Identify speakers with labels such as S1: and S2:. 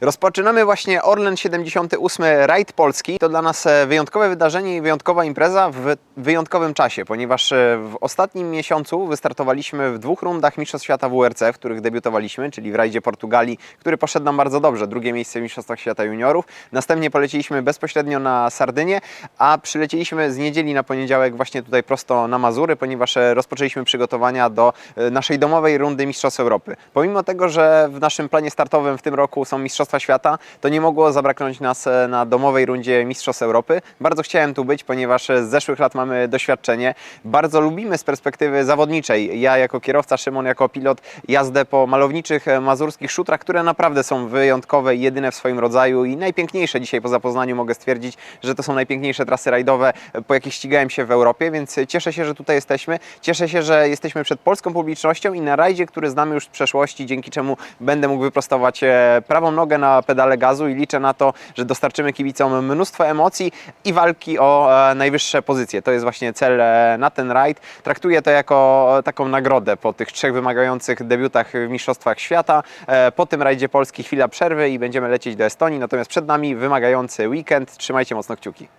S1: Rozpoczynamy właśnie Orlen 78 Rajd Polski. To dla nas e, wyjątkowe wydarzenie i wyjątkowa impreza w wyjątkowym czasie, ponieważ e, w ostatnim miesiącu wystartowaliśmy w dwóch rundach Mistrzostw Świata WRC, w których debiutowaliśmy, czyli w rajdzie Portugalii, który poszedł nam bardzo dobrze, drugie miejsce w Mistrzostwach Świata Juniorów. Następnie poleciliśmy bezpośrednio na Sardynię, a przylecieliśmy z niedzieli na poniedziałek właśnie tutaj prosto na Mazury, ponieważ e, rozpoczęliśmy przygotowania do naszej domowej rundy Mistrzostw Europy. Pomimo tego, że w naszym planie startowym w tym roku są Mistrzostwa Świata, to nie mogło zabraknąć nas e, na domowej rundzie Mistrzostw Europy. Bardzo chciałem tu być, ponieważ e, z zeszłych lat mamy doświadczenie. Bardzo lubimy z perspektywy zawodniczej. Ja jako kierowca, Szymon jako pilot jazdę po malowniczych e, mazurskich szutrach, które naprawdę są wyjątkowe i jedyne w swoim rodzaju i najpiękniejsze dzisiaj po zapoznaniu mogę stwierdzić, że to są najpiękniejsze trasy rajdowe, po jakich ścigałem się w Europie, więc cieszę się, że tutaj jesteśmy. Cieszę się, że jesteśmy przed polską publicznością i na rajdzie, który znamy już z przeszłości, dzięki czemu będę mógł wyprostować prawą nogę na pedale gazu i liczę na to, że dostarczymy kibicom mnóstwo emocji i walki o e, najwyższe pozycje. To jest właśnie cel e, na ten rajd. Traktuję to jako e, taką nagrodę po tych trzech wymagających debiutach w Mistrzostwach Świata. Po tym rajdzie Polski chwila przerwy i będziemy lecieć do Estonii, natomiast przed nami wymagający weekend. Trzymajcie mocno kciuki.